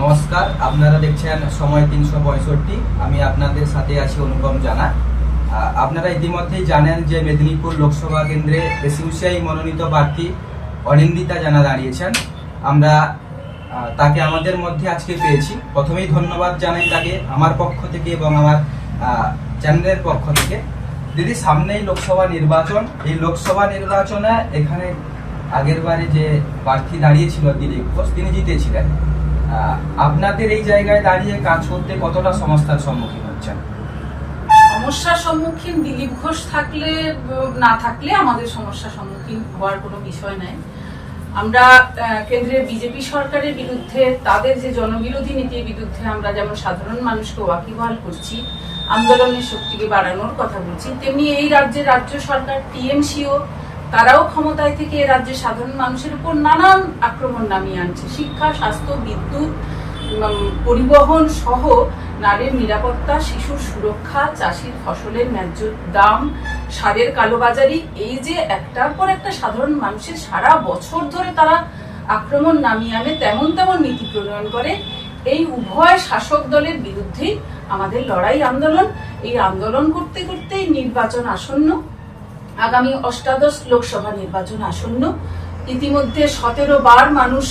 নমস্কার, আপনারা দেখছেন সময় তিনশো পঁয়ষট্টি। আমি আপনাদের সাথে আছি অনুপম জানা। আপনারা ইতিমধ্যেই জানেন যে মেদিনীপুর লোকসভা কেন্দ্রে এসইউসিআই মনোনীত প্রার্থী অনিন্দিতা জানা দাঁড়িয়েছেন। আমরা তাকে আমাদের মধ্যে আজকে পেয়েছি। প্রথমেই ধন্যবাদ জানাই তাকে আমার পক্ষ থেকে এবং আমার চ্যানেলের পক্ষ থেকে। দিদি, সামনেই লোকসভা নির্বাচন। এই লোকসভা নির্বাচনে এখানে আগের বারে যে প্রার্থী দাঁড়িয়েছিল দিলীপ ঘোষ, তিনি জিতেছিলেন। আপনাদের এই জায়গায় দাঁড়িয়ে কাজ করতে কতটা সমস্যার সম্মুখীন হচ্ছেন? সমস্যার সম্মুখীন দিলীপ ঘোষ থাকলে, না থাকলে আমাদের সমস্যার সম্মুখীন হওয়ার কোনো বিষয় নাই। আমরা কেন্দ্রের বিজেপি সরকারের বিরুদ্ধে, তাদের যে জনবিরোধী নীতির বিরুদ্ধে আমরা যেমন সাধারণ মানুষকে ওয়াকিবহাল করছি, আন্দোলনের শক্তিকে বাড়ানোর কথা বলছি, তেমনি এই রাজ্যের রাজ্য সরকার, টিএমসিও তারাও ক্ষমতায় থেকে এই রাজ্যের সাধারণ মানুষের উপর নানান আক্রমণ নামিয়ে আনছে। শিক্ষা, স্বাস্থ্য, বিদ্যুৎ পরিবহন সহ নারীর নিরাপত্তা, শিশুর সুরক্ষা, চাষির ফসলের ন্যায্য দাম, সারের কালোবাজারি, এই যে একটার পর একটা সাধারণ মানুষের সারা বছর ধরে তারা আক্রমণ নামিয়ে আনে, তেমন তেমন নীতি প্রণয়ন করে, এই উভয় শাসক দলের বিরুদ্ধেই আমাদের লড়াই আন্দোলন। এই আন্দোলন করতে করতেই নির্বাচন আসন্ন। আগামী অষ্টাদশ লোকসভা নির্বাচন আসন্ন। ইতিমধ্যে সতেরো বার মানুষ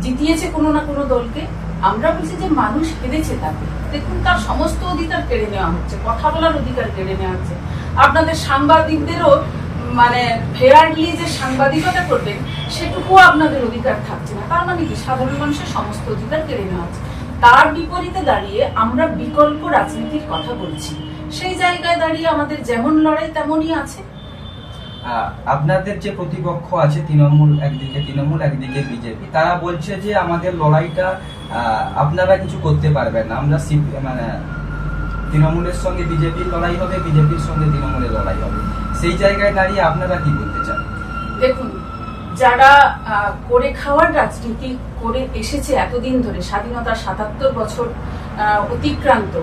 জিতিয়েছে কোনো না কোনো দলকে। আমরা বলছি যে মানুষ হেরেছে তাকে। দেখুন, তার সমস্ত অধিকার কেড়ে নেওয়া হচ্ছে, কথা বলার অধিকার কেড়ে নেওয়া হচ্ছে। আপনাদের সাংবাদিকদেরও মানে ফেয়ারলি যে সাংবাদিকতা করবেন, সেটুকুও আপনাদের অধিকার থাকছে না। তার মানে কি? সাধারণ মানুষের সমস্ত অধিকার কেড়ে নেওয়া হচ্ছে। তার বিপরীতে দাঁড়িয়ে আমরা বিকল্প রাজনীতির কথা বলছি। সেই জায়গায় দাঁড়িয়ে আমাদের যেমন লড়াই, তেমনই আছে। আপনাদের যে প্রতিপক্ষ আছে তৃণমূল একদিকে তৃণমূল একদিকে বিজেপি, তারা বলছে যে আমাদের লড়াইটা আপনারা কিছু করতে পারবেন না। আমরা মানে তৃণমূলের সঙ্গে বিজেপির লড়াই হবে, বিজেপির সঙ্গে তৃণমূলের লড়াই হবে। সেই জায়গায় দাঁড়িয়ে আপনারা কি বলতে চান? দেখুন, যারা করে খাওয়ার রাজনীতি করে এসেছে এতদিন ধরে, স্বাধীনতার সাতাত্তর বছর অতিক্রান্ত,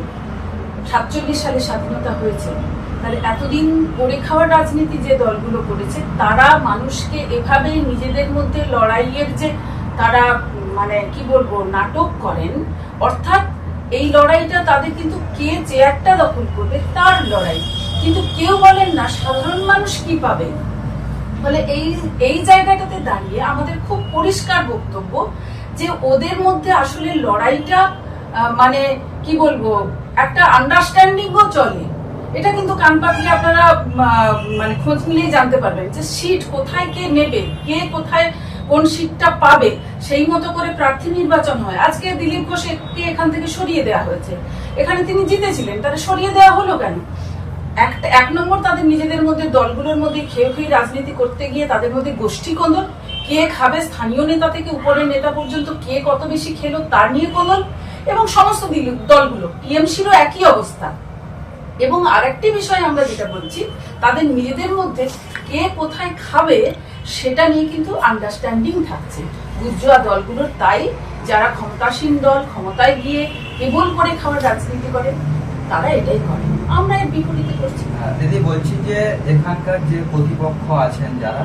সাতচল্লিশ সালে স্বাধীনতা হয়েছে তাহলে এতদিন করে খাওয়ার রাজনীতি যে দলগুলো করেছে, তারা মানুষকে এভাবেই নিজেদের মধ্যে লড়াইয়ের যে তারা মানে কি বলব, নাটক করেন, অর্থাৎ এই লড়াইটা তাদের কিন্তু কে চেয়ারটা দখল করবে তার লড়াই। কিন্তু কেউ বলেন না, সাধারণ মানুষ কি পাবে? ফলে এই এই জায়গাটাতে দাঁড়িয়ে আমাদের খুব পরিষ্কার বক্তব্য যে ওদের মধ্যে আসলে লড়াইটা মানে কি বলব, একটা আন্ডারস্ট্যান্ডিংও চলে। এটা কিন্তু কান পাতলে আপনারা মানে খোঁজ মিলিয়ে জানতে পারবেন যে সিট কোথায় কে নেবে, কে কোথায় কোন সিটটা পাবে, সেই মতো করে প্রার্থী নির্বাচন হয়। আজকে দিলীপ ঘোষকে এখান থেকে সরিয়ে দেওয়া হয়েছে। এখানে তিনি জিতেছিলেন, তাহলে সরিয়ে দেওয়া হলো কেন? একটা, এক নম্বর তাদের নিজেদের মধ্যে, দলগুলোর মধ্যে খেয়ে খেয়ে রাজনীতি করতে গিয়ে তাদের মধ্যে গোষ্ঠী কন্দল কে খাবে স্থানীয় নেতা থেকে উপরের নেতা পর্যন্ত, কে কত বেশি খেলো তার নিয়ে কন্দল এবং সমস্ত দিল- দলগুলো, টিএমসিরও একই অবস্থা। এবং আরেকটি বিষয় আমরা যেটা বলছি, তাদের নিজেদের মধ্যে কে কোথায় খাবে সেটা নিয়ে কিন্তু আন্ডারস্ট্যান্ডিং থাকছে। বুর্জুয়া দলগুলোর তাই যারা ক্ষমতাসীন দল, ক্ষমতায় গিয়ে কেবল করে খাওয়ার রাজনীতি করে, তারা এটাই করে। আমরা এর বিপরীতে করছি। দিদি বলছি যে এখানকার যে প্রতিপক্ষ আছেন যারা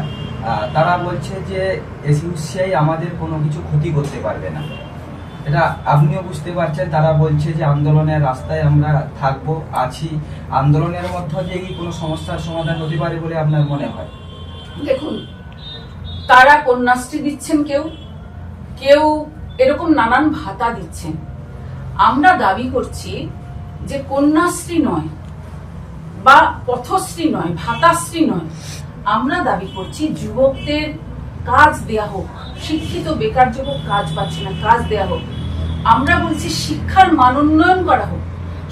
তারা বলছে যে এসইউসিআই আমাদের কোনো কিছু ক্ষতি করতে পারবে না। এটা আপনিও বুঝতে পারছেন, তারা বলছে যে আন্দোলনের রাস্তায় আমরা থাকব, আছি। আন্দোলনের মধ্যে দিয়ে কি কোনো সমস্যার সমাধান হতে পারে বলে আপনার মনে হয়? দেখুন, তারা কন্যাশ্রী দিচ্ছেন কেউ? কেউ এরকম নানান ভাতা দিচ্ছেন। আমরা দাবি করছি যে কন্যাশ্রী নয় বা পথশ্রী নয়, ভাতাশ্রী নয়। আমরা দাবি করছি যুবকদের কাজ দেয়া হোক, শিক্ষিত বেকার যুবক কাজ পাচ্ছে না, কাজ দেয়া হোক। আমরা বলছি শিক্ষার মান উন্নয়ন করা হোক।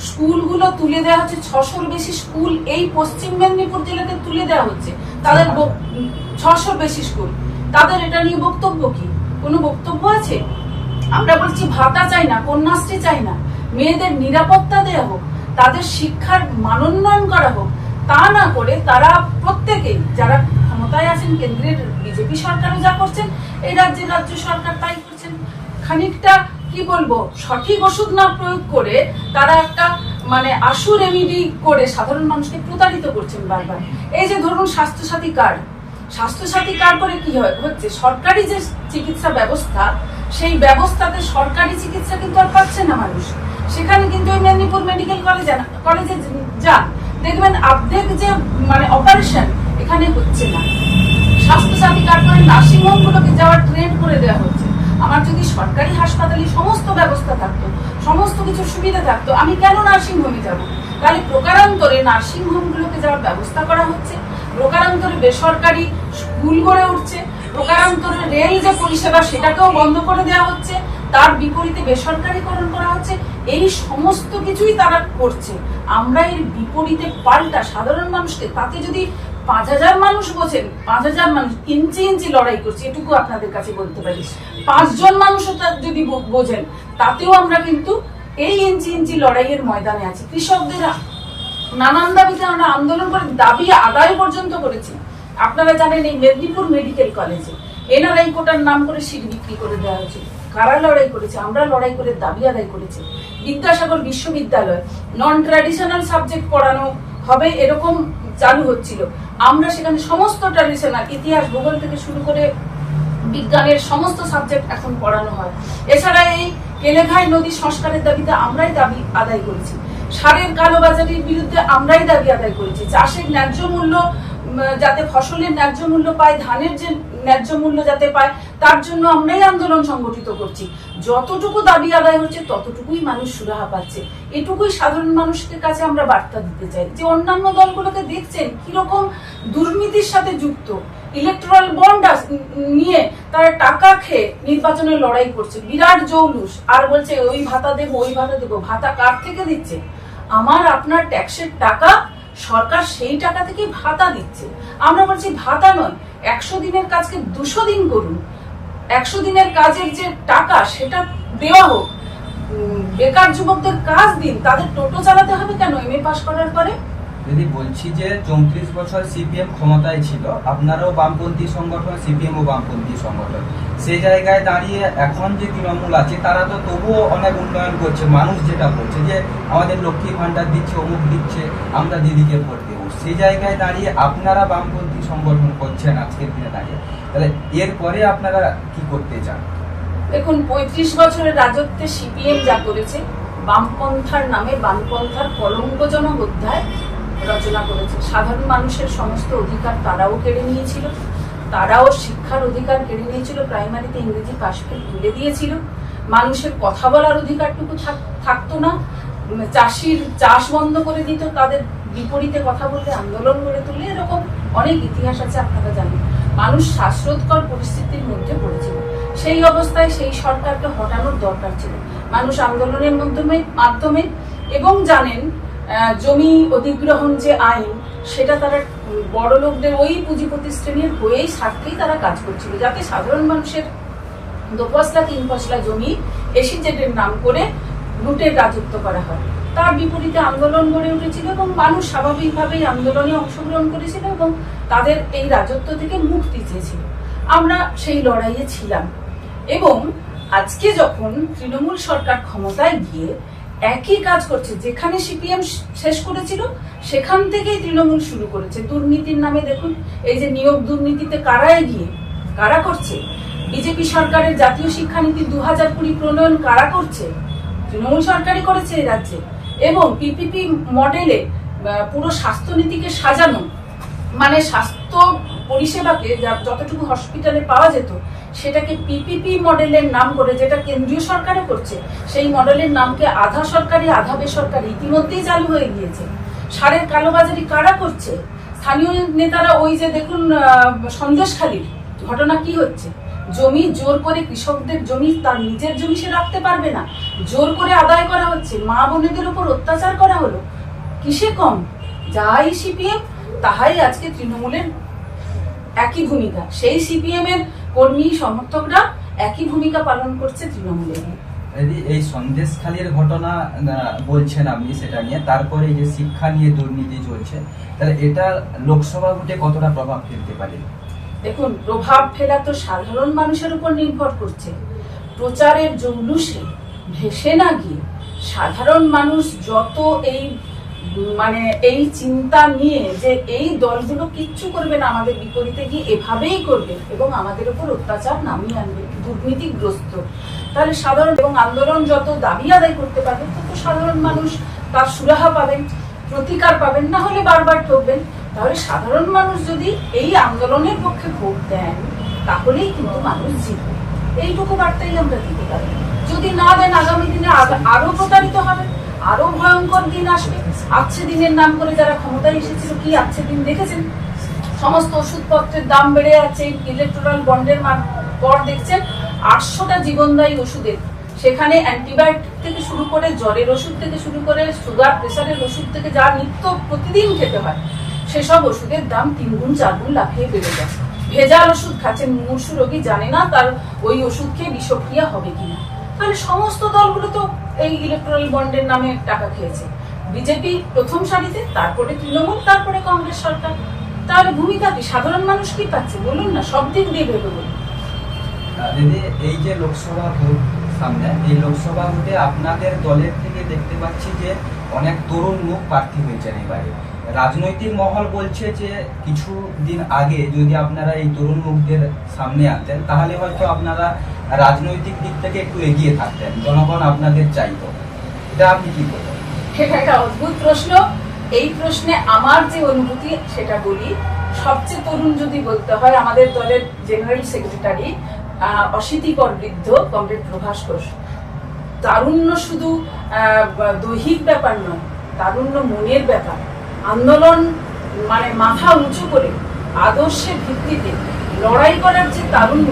স্কুলগুলো তুলে দেওয়া হচ্ছে, ছশোর বেশি স্কুল এই পশ্চিম মেদিনীপুর জেলাতে তুলে দেওয়া হচ্ছে। তাদের ছশোর বেশি স্কুল। তাদের এটা নিয়ে বক্তব্য কি? কোনো বক্তব্য আছে? আমরা বলছি ভাতা চাই না, কন্যাশ্রী চাই না। মেয়েদের নিরাপত্তা দেওয়া হোক, তাদের শিক্ষার মানোন্নয়ন করা হোক। তা না করে তারা প্রত্যেকেই, যারা ক্ষমতায় আছেন, কেন্দ্রের বিজেপি সরকারও যা করছেন, এই রাজ্যের রাজ্য সরকার তাই করছেন। খানিকটা, কি বলব, সঠিক ওষুধ না প্রয়োগ করে তারা একটা মানে আশু রেমিডি করে সাধারণ মানুষকে প্রতারিত করছেন বারবার। এই যে ধরুন স্বাস্থ্যসাথী কার্ড স্বাস্থ্যসাথী কার্ড করে কি হয়, হচ্ছে সরকারি যে চিকিৎসা ব্যবস্থা, সেই ব্যবস্থাতে সরকারি চিকিৎসা কিন্তু আর পাচ্ছে না মানুষ। সেখানে কিন্তু ওই মেদিনীপুর মেডিকেল কলেজে কলেজে যান, দেখবেন আর্ধেক যে মানে অপারেশন এখানে হচ্ছে না। স্বাস্থ্যসাথী কার্ড করে নার্সিং হোমগুলোকে যাওয়ার ট্রেন করে দেওয়া হচ্ছে। আমার যদি সরকারি হাসপাতালে সমস্ত ব্যবস্থা থাকতো, সমস্ত কিছু সুবিধা থাকতো, আমি কেন নার্সিং হোমে যাব? তাহলে প্রকারান্তরে নার্সিং হোমগুলোকে যাওয়ার ব্যবস্থা করা হচ্ছে, প্রকারান্তরে বেসরকারি স্কুল গড়ে উঠছে, প্রকারান্তরে রেল যে পরিষেবা সেটাকেও বন্ধ করে দেওয়া হচ্ছে, তার বিপরীতে বেসরকারিকরণ করা হচ্ছে, এই সমস্ত কিছুই তারা করছে। আমরা এর বিপরীতে পাল্টা সাধারণ মানুষকে তাতে যদি পাঁচ হাজার মানুষ বোঝেন পাঁচ হাজার মানুষ ইঞ্চি ইঞ্চি লড়াই করছে এটুকু আপনাদের কাছে বলতে পারি। পাঁচজন মানুষও যদি বোঝেন তাতেও আমরা কিন্তু এই ইঞ্চি ইঞ্চি লড়াইয়ের ময়দানে আছি। কৃষকদের নানান দাবিতে আমরা আন্দোলন করে দাবি আদায় পর্যন্ত করেছি। আপনারা জানেন এই মেদিনীপুর মেডিকেল কলেজে এনআরআই কোটার নাম করে সিট বিক্রি করে দেওয়া হয়েছে। কারা লড়াই করেছে? আমরা লড়াই করে দাবি আদায় করেছি। বিদ্যাসাগর বিশ্ববিদ্যালয় নন ট্র্যাডিশনাল সাবজেক্ট পড়ানো হবে এরকম চালু হচ্ছিল। আমরা সেখানে সমস্ত ট্র্যাডিশনাল ইতিহাস, ভূগোল থেকে শুরু করে বিজ্ঞানের সমস্ত সাবজেক্ট এখন পড়ানো হয়। এছাড়া এই কেলেঘাই নদী সংস্কারের দাবিতে আমরাই দাবি আদায় করেছি। সারের কালোবাজারির বিরুদ্ধে আমরাই দাবি আদায় করেছি। চাষের ন্যায্য মূল্য যাতে ফসলের ন্যায্য মূল্য পায়, ধানের যে ন্যায্য মূল্য যাতে পায়, তার জন্য আমরাই আন্দোলন সংগঠিত করছি। যতটুকু দাবি আদায় হচ্ছে, ততটুকুই মানুষ সুরাহা পাচ্ছে। এটুকুই সাধারণ মানুষের কাছে আমরা বার্তা দিতে চাই। যে অন্যান্য দলগুলোকে দেখছেন, কীরকম দুর্নীতির সাথে যুক্ত ইলেকট্রাল বন্ড নিয়ে তারা টাকা খেয়ে নির্বাচনের লড়াই করছে। বিরাট জৌলুস। আর বলছে, ওই ভাতা দেবো, ওই ভাতা দেবো। ভাতা কার থেকে দিচ্ছে? আমার, আপনার ট্যাক্সের টাকা, সরকার সেই টাকা থেকে ভাতা দিচ্ছে। আমরা বলছি, ভাতা নয় একশো দিনের কাজকে দুশো দিন করুন। একশো দিনের কাজের যে টাকা, সেটা দেওয়া হোক। বেকার যুবকদের কাজ দিন। তাদের টোটো চালাতে হবে কেন? এম এ পাশ করার পরে? যদি বলছি যে চৌত্রিশ বছর সিপিএম ক্ষমতায় ছিল। আপনারাও বামপন্থী সংগঠন সিপিএম ও বামপন্থী সংগঠন। সেই জায়গায় দাঁড়িয়ে এখন যে তৃণমূল আছে, তারা তো তবুও অনেক উন্নয়ন করছে। মানুষ যেটা বলছে যে, আমাদের লক্ষ্মী ভান্ডার দিচ্ছে, অমুক দিচ্ছে, আমরা দিদিকে দেবো সেই জায়গায় দাঁড়িয়ে আপনারা বামপন্থী সংগঠন করছেন আজকের দিনে দাঁড়িয়ে, তাহলে এরপরে আপনারা কি করতে চান? দেখুন, পঁয়ত্রিশ বছরের রাজত্বে সিপিএম যা করেছে, বামপন্থার নামে বামপন্থার কলঙ্কজনক অধ্যায় রচনা করেছে। সাধারণ মানুষের সমস্ত অধিকার তারাও কেড়ে নিয়েছিল। তারাও শিক্ষার অধিকার কেড়ে নিয়েছিল, প্রাইমারিতে ইংরেজি পাশ ফেল তুলে দিয়েছিল। মানুষের কথা বলার অধিকারটুকু থাক- থাকতো না। চাষির চাষ বন্ধ করে দিত তাদের বিপরীতে কথা বলতে আন্দোলন করে তুলে এরকম অনেক ইতিহাস আছে আপনারা জানেন। মানুষ শ্বাসরোধকর পরিস্থিতির মধ্যে পড়েছিল। সেই অবস্থায় সেই সরকারকে হটানোর দরকার ছিল। মানুষ আন্দোলনের মাধ্যমে মাধ্যমে এবং জানেন জমি অধিগ্রহণ যে আইন, সেটা তারা বড় লোকদের ওই পুঁজিপতি শ্রেণির হয়েই স্বার্থেই তারা কাজ করছিল, যাতে সাধারণ মানুষের দু তিন ফসলা জমি এসিজেটের নাম করে লুটের রাজত্ব করা হয়। তার বিপরীতে আন্দোলন গড়ে উঠেছিল এবং মানুষ স্বাভাবিকভাবেই আন্দোলনে অংশগ্রহণ করেছিল এবং তাদের এই রাজত্ব থেকে মুক্তি চেয়েছিল। আমরা সেই লড়াইয়ে ছিলাম এবং আজকে যখন তৃণমূল সরকার ক্ষমতায় গিয়ে একই কাজ করছে, যেখানে সিপিএম শেষ করেছিল, সেখান থেকেই তৃণমূল শুরু করেছে। দুর্নীতির নামে দেখুন, এই যে নিয়োগ দুর্নীতিতে কারা এগিয়ে কারা করছে? বিজেপি সরকারের জাতীয় শিক্ষানীতি দু হাজার কুড়ি প্রণয়ন কারা করছে? তৃণমূল সরকারই করেছে এই রাজ্যে। এবং পিপিপি মডেলে পুরো স্বাস্থ্যনীতিকে সাজানো। মানে স্বাস্থ্য পরিষেবাকে যতটুকু হসপিটালে পাওয়া যেত, সেটাকে পিপিপি মডেলের নাম করে, যেটা কেন্দ্রীয় সরকারে করছে, সেই মডেলের নামকে আধা সরকারি, আধা বেসরকারি ইতিমধ্যেই চালু হয়ে গিয়েছে। সারের কালোবাজারি কারা করছে? স্থানীয় নেতারা ওই যে দেখুন সন্দেশখালীর ঘটনা কি হচ্ছে? জমি জোর করে কৃষকদের জমি তার নিজের জমি সে রাখতে পারবে না। জোর করে আদায় করা হচ্ছে, মা বোনেদের উপর অত্যাচার করা হলো। কিসে কম? যাই সিপিএম, তাহাই আজকে তৃণমূলের একই ভূমিকা। সেই সিপিএম এর কর্মী, সমর্থকরা একই ভূমিকা পালন করছে তৃণমূলের। এই সন্দেশখালীর ঘটনা বলছেন আপনি সেটা নিয়ে, তারপরে যে শিক্ষা নিয়ে দুর্নীতি চলছে, তাহলে এটা লোকসভা ভোটে কতটা প্রভাব ফেলতে পারে? দেখুন, প্রভাব ফেলা তো সাধারণ মানুষের উপর নির্ভর করছে। প্রচারের জৌলুসে ভেসে না গিয়ে সাধারণ মানুষ যত এই মানে এই চিন্তা নিয়ে যে এই দলগুলো কিচ্ছু করবে না, আমাদের বিপরীতে গিয়ে এভাবেই করবে এবং আমাদের উপর অত্যাচার নামিয়ে আনবে, দুর্নীতিগ্রস্ত। তাহলে সাধারণ এবং আন্দোলন যত দাবি আদায় করতে পারবে, তত সাধারণ মানুষ তার সুরাহা পাবেন, প্রতিকার পাবেন, না হলে বারবার ঠকবেন। তাহলে সাধারণ মানুষ যদি এই আন্দোলনের পক্ষে ভোট দেন, তাহলেই কিন্তু মানুষ জিতবে। এইটুকু বার্তাই আমরা দিতে পারি। যদি না দেন, আগামী দিনে আরও প্রতারিত হবে আরও ভয়ঙ্কর দিন আসবে। আচ্ছে দিনের নাম করে যারা ক্ষমতায় এসেছিল, কি আচ্ছে দিন দেখেছেন? সমস্ত ওষুধপত্রের দাম বেড়ে যাচ্ছে ইলেকট্রাল বন্ডের পর দেখছেন। আটশোটা জীবনদায়ী ওষুধের। সেখানে অ্যান্টিবায়োটিক থেকে শুরু করে জ্বরের ওষুধ থেকে শুরু করে সুগার প্রেসারের ওষুধ থেকে যা নিত্য প্রতিদিন খেতে হয় সেসব ওষুধের দাম তিন গুণ চার গুণ লাফিয়ে বেড়ে যায়। ভেজাল ওষুধ খাচ্ছেন মুমূর্ষু রোগী জানে না তার ওই ওষুধ খেয়ে বিষক্রিয়া হবে কিনা। তাহলে সমস্ত দলগুলো তো এই ইলেকট্রাল বন্ডের নামে টাকা খেয়েছে। বিজেপি প্রথম সারিতে, তারপরে তৃণমূল, তারপরে কংগ্রেস সরকার। তাহলে ভূমিকা কি? সাধারণ মানুষ কি পাচ্ছে? বলুন না, সব দিক দিয়ে ভেবে বলুন। দিদি এই যে লোকসভা ভোট সামনে, এই লোকসভা ভোটে আপনাদের দলের থেকে দেখতে পাচ্ছি যে অনেক তরুণ মুখ প্রার্থী হয়েছেন এবারে। রাজনৈতিক মহল বলছে যে কিছু দিন আগে যদি আপনারা এই তরুণ মুখদের সামনে আনতেন, তাহলে হয়তো আপনারা রাজনৈতিক দিক থেকে একটু এগিয়ে থাকতেন। জনগণ আপনাদের চাইতো। এটা আপনি কি বলবেন? একটা অদ্ভুত প্রশ্ন। এই প্রশ্নে আমার যে অনুভূতি, সেটা বলি। সবচেয়ে তরুণ যদি বলতে হয়, আমাদের দলের জেনারেল সেক্রেটারি অশীতিকর বৃদ্ধ কমরেড প্রভাস ঘোষ। তারুণ্য শুধু দৈহিক ব্যাপার নয়, তারুণ্য মনের ব্যাপার। আন্দোলন মানে মাথা উঁচু করে আদর্শের ভিত্তিতে লড়াই করার যে তারুণ্য,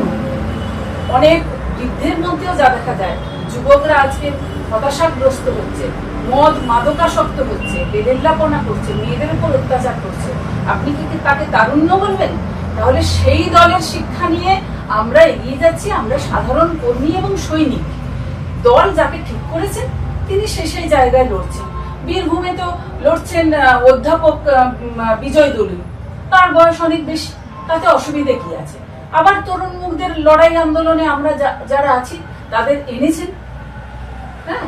অনেক বৃদ্ধের মধ্যেও যা দেখা যায়, যুবকরা আজকে হতাশাগ্রস্ত হচ্ছে, মদ মাদকাসক্ত হচ্ছে, বেদেল্লাপনা করছে, মেয়েদের উপর অত্যাচার করছে। আপনি কি তাকে তারুণ্য বলবেন? তাহলে সেই দলের শিক্ষা নিয়ে আমরা এগিয়ে যাচ্ছি, আমরা সাধারণ কর্মী এবং সৈনিক। দল যাকে ঠিক করেছেন তিনি সে সেই জায়গায় লড়ছেন। বীরভূমে তো লড়ছেন অধ্যাপক বিজয় দলীয় তার বয়স অনেক বেশি তাতে অসুবিধে কি আছে? আবার তরুণ মুখদের লড়াই আন্দোলনে আমরা যারা আছি তাদের এনেছেন? হ্যাঁ।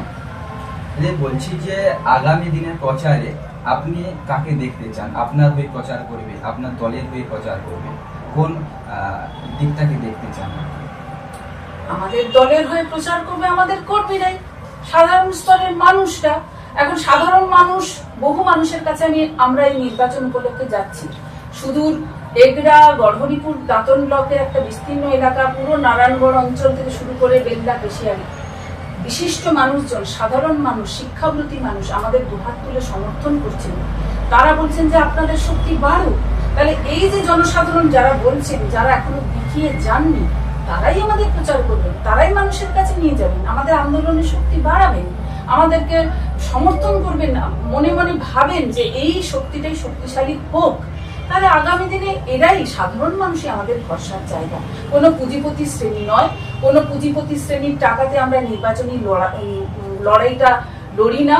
বলছি যে আগামী দিনের প্রচারে আপনি কাকে দেখতে চান? আপনার হয়ে প্রচার করবে আপনার দলের হয়ে প্রচার করবে। কোন দিকটাকে দেখতে চান আমাদের দলের হয়ে প্রচার করবে আমাদের কর্মীরাই। সাধারণ স্তরের মানুষরা, এখন সাধারণ মানুষ, বহু মানুষের কাছে আমি, আমরা এই নির্বাচন উপলক্ষে যাচ্ছি। সুদূর এগরা, গড়হরিপুর, দাঁতন ব্লকের একটা বিস্তীর্ণ এলাকা, পুরো নারায়ণগড় অঞ্চল থেকে শুরু করে বেল্লা কেশিয়ারি বিশিষ্ট মানুষজন, সাধারণ মানুষ শিক্ষাব্রতী মানুষ আমাদের দুহাত তুলে সমর্থন করছেন। তারা বলছেন যে আপনাদের শক্তি বাড়ুক। তাহলে এই যে জনসাধারণ যারা বলছেন, যারা এখনও দেখিয়ে যাননি তারাই আমাদের প্রচার করবেন তারাই মানুষের কাছে নিয়ে যাবেন আমাদের আন্দোলনের শক্তি বাড়াবেন, আমাদেরকে সমর্থন করবেন না, মনে মনে ভাবেন যে এই শক্তিটাই শক্তিশালী হোক। তাহলে আগামী দিনে এরাই সাধারণ মানুষই আমাদের ভরসার জায়গা। কোনো পুঁজিপতি শ্রেণি নয়, কোনো পুঁজিপতি শ্রেণির টাকাতে আমরা নির্বাচনী লড়াইটা লড়ি না।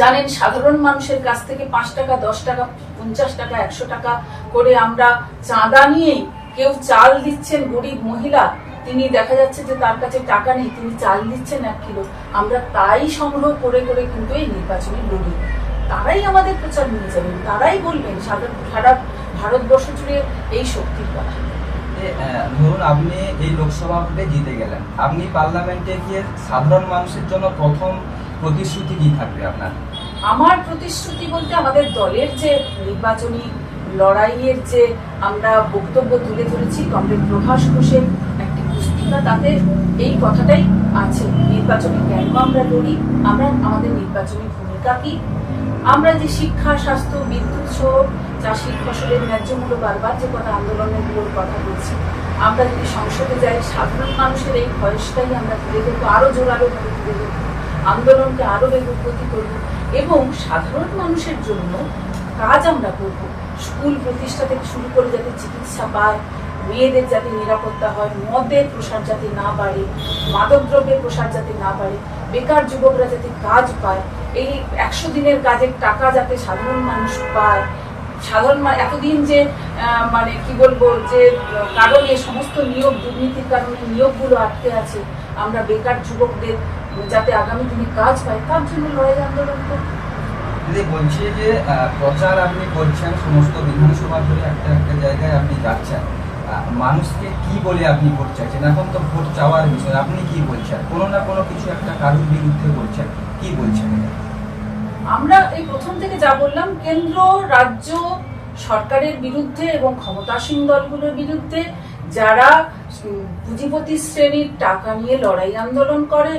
জানেন, সাধারণ মানুষের কাছ থেকে পাঁচ টাকা, দশ টাকা, পঞ্চাশ টাকা, একশো টাকা করে আমরা চাঁদা নিয়েই কেউ চাল দিচ্ছেন গরিব মহিলা তিনি দেখা যাচ্ছে যে তার কাছে টাকা নেই তিনি চাল দিচ্ছেন এক কিলো। আমরা তাই সংগ্রহ করে করে কিন্তু এই নির্বাচনে লড়ি। তারাই আমাদের প্রচার নিয়ে যাবেন তারাই বলবেন সারা সারা ভারতবর্ষ জুড়ে এই শক্তির কথা। ধরুন আপনি এই লোকসভা ভোটে জিতে গেলেন আপনি পার্লামেন্টে গিয়ে সাধারণ মানুষের জন্য প্রথম প্রতিশ্রুতি কি থাকবে আপনার? আমার প্রতিশ্রুতি বলতে আমাদের দলের যে নির্বাচনী লড়াইয়ের যে আমরা বক্তব্য তুলে ধরেছি কমরেড প্রভাস ঘোষের একটি পুস্তিকা তাতে এই কথাটাই আছে, নির্বাচনী কেন আমরা লড়ি? আমরা, আমাদের নির্বাচনী ভূমিকা কি? আমরা যে শিক্ষা, স্বাস্থ্য, বিদ্যুৎ সহ চাষির ফসলের ন্যায্য মূল্য বারবার যে কথা আন্দোলনেরগুলোর কথা বলছি, আমরা যদি সংসদে যাই, সাধারণ মানুষের এই ভয়েসটাই আমরা তুলে ধরবো, আরও জোরালোভাবে তুলে ধরবো, আন্দোলনকে আরও বেগপতি করব, এবং সাধারণ মানুষের জন্য কাজ আমরা করব। স্কুল প্রতিষ্ঠা থেকে শুরু করে যাতে চিকিৎসা পায়, মেয়েদের যাতে নিরাপত্তা হয়, মদের প্রসার যাতে না বাড়ে, মাদকদ্রব্যের প্রসার যাতে না বাড়ে, বেকার যুবকরা যাতে কাজ পায়, এই একশো দিনের কাজের টাকা যাতে সাধারণ মানুষ পায়, সাধারণ এতদিন যে মানে কি বলব, যে, কারণে সমস্ত নিয়োগ, দুর্নীতির কারণে নিয়োগগুলো আটকে আছে, আমরা বেকার যুবকদের যাতে আগামী দিনে কাজ পায়, তার জন্য লড়াই আন্দোলন করব। দিদি বলছি যে প্রচার আপনি করছেন, সমস্ত বিধানসভা ধরে একটা একটা জায়গায় আপনি যাচ্ছেন মানুষকে কি বলে আপনি ভোট চাইছেন? এখন তো ভোট চাওয়ার বিষয়, আপনি কি বলছেন? কোনো না কোনো কিছু একটা কারোর বিরুদ্ধে বলছেন, কি বলছেন? আমরা এই প্রথম থেকে যা বললাম, কেন্দ্র, রাজ্য সরকারের বিরুদ্ধে এবং ক্ষমতাসীন দলগুলোর বিরুদ্ধে যারা পুঁজিপতি শ্রেণির টাকা নিয়ে লড়াই আন্দোলন করে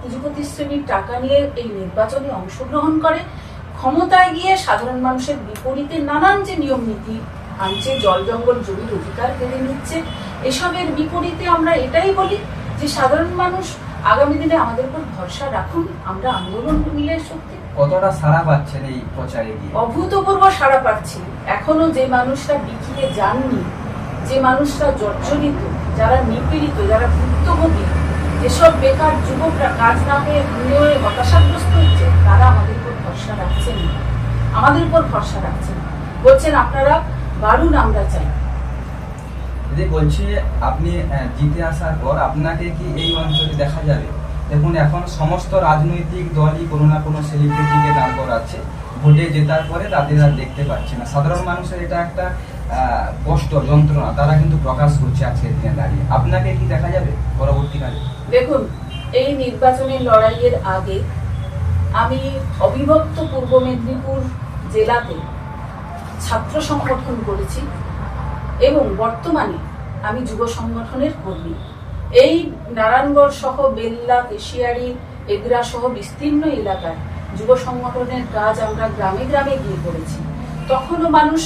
পুঁজিপতি শ্রেণির টাকা নিয়ে এই নির্বাচনে অংশগ্রহণ করে ক্ষমতায় গিয়ে সাধারণ মানুষের বিপরীতে নানান যে নিয়ম নীতি আনছে জল জঙ্গল জমির অধিকার কেড়ে নিচ্ছে এসবের বিপরীতে আমরা এটাই বলি যে সাধারণ মানুষ আগামী দিনে আমাদের উপর ভরসা রাখুন আমরা আন্দোলন মিলে শক্তি। কতটা সাড়া পাচ্ছেন এই প্রচারে গিয়ে? অভূতপূর্ব সাড়া পাচ্ছি। এখনও যে মানুষরা বিকিয়ে যাননি যে মানুষরা জর্জরিত যারা নিপীড়িত যারা ভুক্তভোগী যেসব বেকার যুবকরা কাজ না পেয়ে ঘুরে হয়ে হতাশাগ্রস্ত হচ্ছে তারা আমাদের ভরসা রাখছেন না। আমাদের উপর ভরসা রাখছেন বলছেন আপনারা বারুন আমরা চাই। যদি বলছি আপনি জিতে আসার পর আপনাকে কি এই অঞ্চলে দেখা যাবে? দেখুন এখন সমস্ত রাজনৈতিক দলই কোনো না কোনো সেলিব্রিটিকে দাঁড় করাচ্ছে। ভোটে জেতার পরে তাদের আর দেখতে পাচ্ছে না। সাধারণ মানুষের এটা একটা কষ্ট যন্ত্রণা। তারা কিন্তু প্রকাশ করছে আজকের দিনে দাঁড়িয়ে। আপনাকে কি দেখা যাবে পরবর্তীকালে? দেখুন এই নির্বাচনের লড়াইয়ের আগে আমি অবিভক্ত পূর্ব মেদিনীপুর জেলাতে ছাত্র সংগঠন করেছি এবং বর্তমানে আমি যুব সংগঠনের কর্মী। এই নারায়ণগড় সহ বেল্লা, কেশিয়ারি এগরা সহ বিস্তীর্ণ এলাকায় যুব সংগঠনের কাজ আমরা গ্রামে গ্রামে গিয়ে করেছি। তখনও মানুষ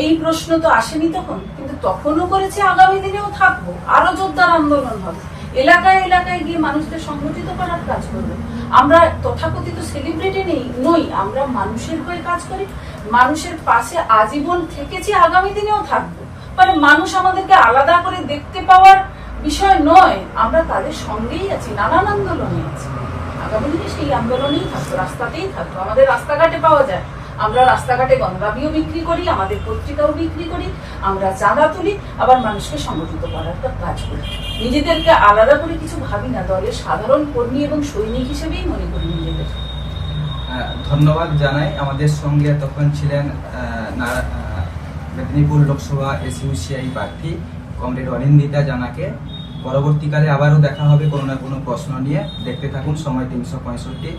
এই প্রশ্ন তো আসেনি তখন, কিন্তু তখনও করেছে, আগামী দিনেও থাকব। আরও জোরদার আন্দোলন হবে। এলাকায় এলাকায় গিয়ে মানুষদের সংগঠিত করার কাজ করব। আমরা তথাকথিত সেলিব্রিটি নেই, নই। আমরা মানুষের হয়ে কাজ করি, মানুষের পাশে আজীবন থেকেছি, আগামী দিনেও থাকব। মানে মানুষ আমাদেরকে আলাদা করে দেখতে পাওয়ার বিষয় নয়। আমরা তাদের সঙ্গেই আছি, নানান আন্দোলনে আছি। আগামী দিনে সেই আন্দোলনেই থাকতো রাস্তাতেই থাকতো আমাদের রাস্তাঘাটে পাওয়া যায়। আমরা রাস্তাঘাটে গঙ্গাবিও বিক্রি করি, আমাদের পত্রিকাও বিক্রি করি, আমরা চাঁদা তুলি, আবার মানুষকে সংগঠিত করার কাজ করি। নিজেদেরকে আলাদা করে কিছু ভাবি না, দলের সাধারণ কর্মী এবং সৈনিক হিসেবেই মনে করি নিজেদের। ধন্যবাদ জানাই। আমাদের সঙ্গে তখন ছিলেন মেদিনীপুর লোকসভা এসইউসিআই প্রার্থী কমরেড অনিন্দিতা জানাকে। পরবর্তীকালে আবারও দেখা হবে কোনো না কোনো প্রশ্ন নিয়ে। দেখতে থাকুন সময় তিনশো পঁয়ষট্টি।